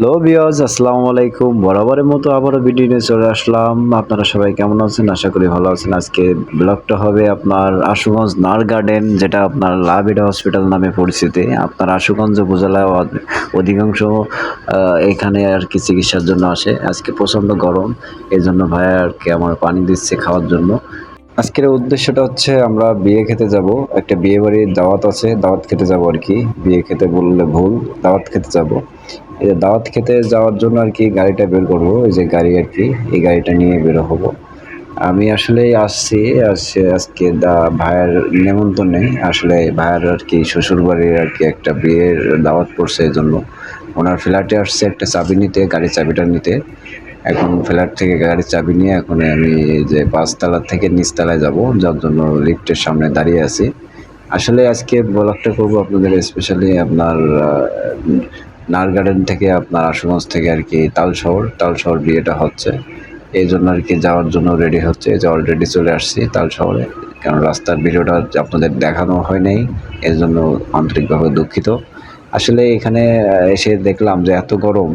Hello বিয়াজ আসসালামু আলাইকুম। বরাবরের মতো আবারও ভিডিও নিয়ে চলে আসলাম। আপনারা সবাই কেমন আছেন? আশা করি ভালো আছেন। আজকে ব্লগটা হবে আপনার আশুগঞ্জ নার গার্ডেন যেটা আপনার লাভিডা হসপিটাল নামে পরিচিত। আপনার আশুগঞ্জ উপজেলা অধ- অধিকাংশ এখানে আর কি চিকিৎসার জন্য আসে। আজকে প্রচণ্ড গরম। এই জন্য ভাই আর কি আমার পানি দিচ্ছে খাওয়ার জন্য। আজকের উদ্দেশ্যটা হচ্ছে আমরা বিয়ে খেতে যাব। একটা বিয়ে বাড়ির দাওয়াত আছে, দাওয়াত খেতে যাব আর কি। বিয়ে খেতে বললে ভুল, দাওয়াত খেতে যাব। এই যে দাওয়াত খেতে যাওয়ার জন্য আর কি গাড়িটা বের করব, এই যে গাড়ি আর কি, এই গাড়িটা নিয়ে বের হব। আমি আসলে আসছি আজকে দা, ভাইয়ের নেমন্তন্নে। আসলে ভাইয়ের আর কি শ্বশুর বাড়ির আর কি একটা বিয়ের দাওয়াত পড়ছে এই জন্য। ওনার ফ্ল্যাটে আসছে একটা চাবি নিতে, গাড়ির চাবিটা নিতে। এখন ফ্ল্যাট থেকে গাড়ির চাবি নিয়ে এখন আমি যে পাঁচতলা থেকে নিচতলায় যাব, যার জন্য লিফটের সামনে দাঁড়িয়ে আছি। আসলে আজকে ব্লগটা করব আপনাদের স্পেশালি আপনার নার গার্ডেন থেকে আপনার আশুগঞ্জ থেকে আর কি তাল শহর তাল শহর বিয়েটা হচ্ছে। এই জন্য আর কি যাওয়ার জন্য রেডি হচ্ছে। এই যে অলরেডি চলে আসছি তাল শহরে কারণ রাস্তার ভিডিওটা আপনাদের দেখানো হয় নাই, এর জন্য আন্তরিকভাবে দুঃখিত। আসলে এখানে এসে দেখলাম যে এত গরম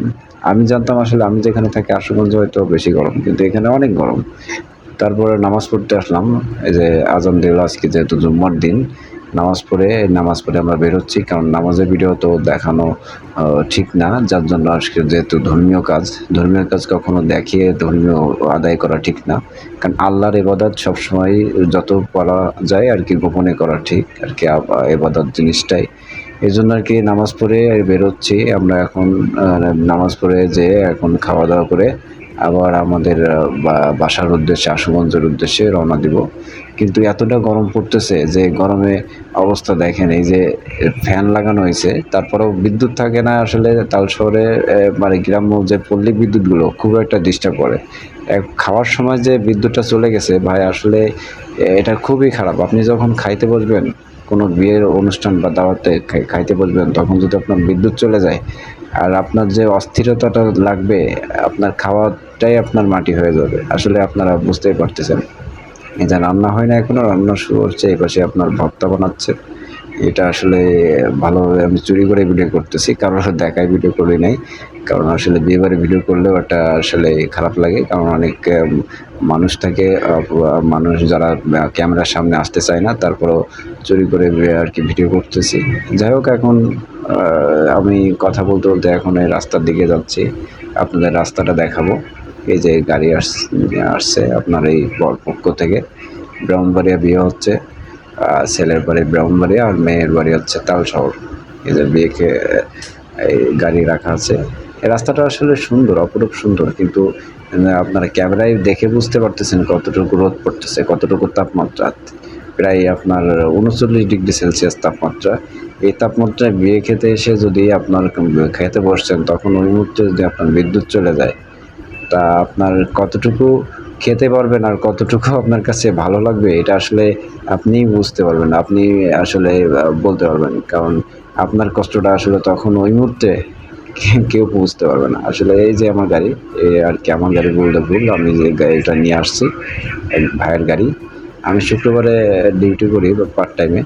আমি জানতাম আসলে আমি যেখানে থাকি আশুগঞ্জে হয়তো বেশি গরম, কিন্তু এখানে অনেক গরম। তারপরে নামাজ পড়তে আসলাম, এই যে আজান দিল আজকে যেহেতু জুম্মার দিন, নামাজ পড়ে নামাজ পড়ে আমরা বেরোচ্ছি কারণ নামাজের ভিডিও তো দেখানো ঠিক না, যার জন্য আজকে যেহেতু ধর্মীয় কাজ ধর্মীয় কাজ কখনো দেখিয়ে ধর্মীয় আদায় করা ঠিক না, কারণ আল্লাহর এবাদত সবসময় যত করা যায় আর কি গোপনে করা ঠিক, আর কি এবাদত জিনিসটাই। এই জন্য আর কি নামাজ পড়ে বেরোচ্ছি। আমরা এখন নামাজ পড়ে যে এখন খাওয়া দাওয়া করে আবার আমাদের বাসার উদ্দেশ্যে, আশুগঞ্জের উদ্দেশ্যে রওনা দিব। কিন্তু এতটা গরম পড়তেছে যে গরমে অবস্থা দেখেন, এই যে ফ্যান লাগানো হয়েছে, তারপরেও বিদ্যুৎ থাকে না আসলে তাল শহরে মানে গ্রাম্য যে পল্লী বিদ্যুৎগুলো খুব একটা ডিস্টার্ব করে। খাওয়ার সময় যে বিদ্যুৎটা চলে গেছে, ভাই আসলে এটা খুবই খারাপ। আপনি যখন খাইতে বসবেন কোনো বিয়ের অনুষ্ঠান বা দাওয়াতে খাইতে বসবেন তখন যদি আপনার বিদ্যুৎ চলে যায়, আর আপনার যে অস্থিরতাটা লাগবে, আপনার খাওয়াটাই আপনার মাটি হয়ে যাবে। আসলে আপনারা বুঝতেই পারতেছেন। যে রান্না হয় না এখনও, রান্না শুরু হচ্ছে এই পাশে আপনার ভর্তা বানাচ্ছে। এটা আসলে ভালোভাবে আমি চুরি করে ভিডিও করতেছি, কারণ আসলে দেখায় ভিডিও করি নাই, কারণ আসলে বিয়েবারে ভিডিও করলেও একটা আসলে খারাপ লাগে, কারণ অনেক মানুষ থাকে মানুষ যারা ক্যামেরার সামনে আসতে চায় না, তারপরেও চুরি করে আর কি ভিডিও করতেছি। যাই হোক, এখন আমি কথা বলতে বলতে এখন এই রাস্তার দিকে যাচ্ছি, আপনাদের রাস্তাটা দেখাবো। এই যে গাড়ি আস- আসছে আপনার এই পক্ষ থেকে, ব্রাহ্মণবাড়িয়া বিয়ে হচ্ছে। ছেলের বাড়ি ব্রাহ্মণবাড়িয়া আর মেয়ের বাড়ি হচ্ছে তাল শহর যে বিয়েকে এই গাড়ি রাখা আছে। এই রাস্তাটা আসলে সুন্দর, অপরূপ সুন্দর, কিন্তু আপনারা ক্যামেরায় দেখে বুঝতে পারতেছেন কতটুকু রোদ পড়তেছে, কতটুকু তাপমাত্রা। প্রায় আপনার উনচল্লিশ ডিগ্রি সেলসিয়াস তাপমাত্রা। এই তাপমাত্রায় বিয়ে খেতে এসে যদি আপনার খেতে বসছেন, তখন ওই মুহূর্তে যদি আপনার বিদ্যুৎ চলে যায়, তা আপনার কতটুকু খেতে পারবেন আর কতটুকু আপনার কাছে ভালো লাগবে, এটা আসলে আপনি বুঝতে পারবেন আপনি আসলে বলতে পারবেন, কারণ আপনার কষ্টটা আসলে তখন ওই মুহূর্তে কেউ বুঝতে পারবে না। আসলে এই যে আমার গাড়ি আর কি আমার গাড়ি বলতে ভুল, আমি যে গাড়িটা নিয়ে আসছি ভাইয়ের গাড়ি, আমি শুক্রবারে ডিউটি করি পার্ট টাইমে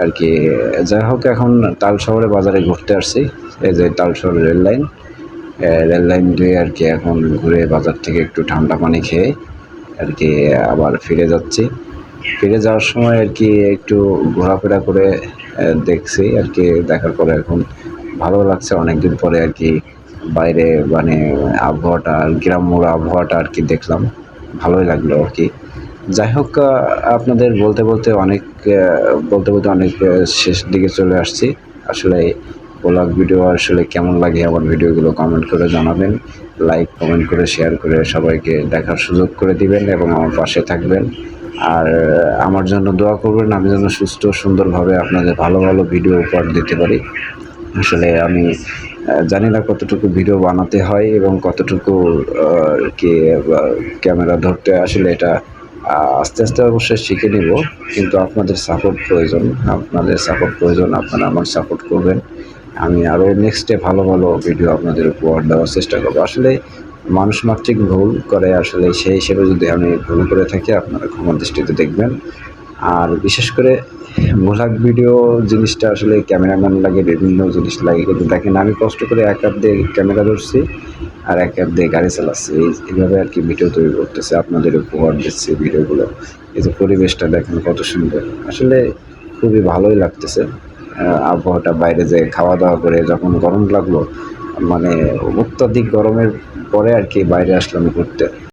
আর কি, যাই হোক এখন তাল শহরে বাজারে ঘুরতে আসছি, এই যে তাল শহর রেল লাইন। রেল লাইন দিয়ে আর কি এখন ঘুরে বাজার থেকে একটু ঠান্ডা পানি খেয়ে আর কি আবার ফিরে যাচ্ছি। ফিরে যাওয়ার সময় আর কি একটু ঘোরাফেরা করে দেখছি আর কি, দেখার পরে এখন ভালো লাগছে। অনেকদিন পরে আর কি বাইরে মানে আবহাওয়াটা গ্রাম্য আবহাওয়াটা আর কি দেখলাম। ভালোই লাগল আর কি। যাই হোক আপনাদের বলতে বলতে অনেক বলতে বলতে অনেক শেষ দিকে চলে আসছি। আসলে ব্লগ ভিডিও আসলে কেমন লাগে আমার ভিডিওগুলো কমেন্ট করে জানাবেন। লাইক কমেন্ট করে শেয়ার করে সবাইকে দেখার সুযোগ করে দিবেন এবং আমার পাশে থাকবেন। আর আমার জন্য দোয়া করবেন, আমি যেন সুস্থ, সুন্দরভাবে আপনাদের ভালো ভালো ভিডিও উপহার দিতে পারি। আসলে আমি জানি না কতটুকু ভিডিও বানাতে হয় এবং কতটুকু কি ক্যামেরা ধরতে আসলে এটা আস্তে আস্তে অবশ্যই শিখে নিব। কিন্তু আপনাদের সাপোর্ট প্রয়োজন, আপনাদের সাপোর্ট প্রয়োজন, আপনারা আমার সাপোর্ট করবেন। আমি আরও নেক্সটে ভালো ভালো ভিডিও আপনাদের উপহার দেওয়ার চেষ্টা করব। আসলে মানুষ মাত্রিক ভুল করে, আসলে সেই হিসেবে যদি আমি ভুল করে থাকি, আপনারা ক্ষমা দৃষ্টিতে দেখবেন। আর বিশেষ করে ব্লগ ভিডিও জিনিসটা আসলে ক্যামেরাম্যান লাগে, বিভিন্ন জিনিস লাগে, কিন্তু দেখেন আমি কষ্ট করে এক হাত দিয়ে ক্যামেরা ধরছি আর এক হাত দিয়ে গাড়ি চালাচ্ছি। এইভাবে আর কি ভিডিও তৈরি করতেছে আপনাদের উপহার দিচ্ছি ভিডিওগুলো এই যে পরিবেশটা দেখেন কত সুন্দর। আসলে খুবই ভালোই লাগতেছে। আবহাওয়াটা বাইরে যে খাওয়া দাওয়া করে যখন গরম লাগল মানে অত্যাধিক গরমের পরে আর কি বাইরে আসলাম ঘুরতে।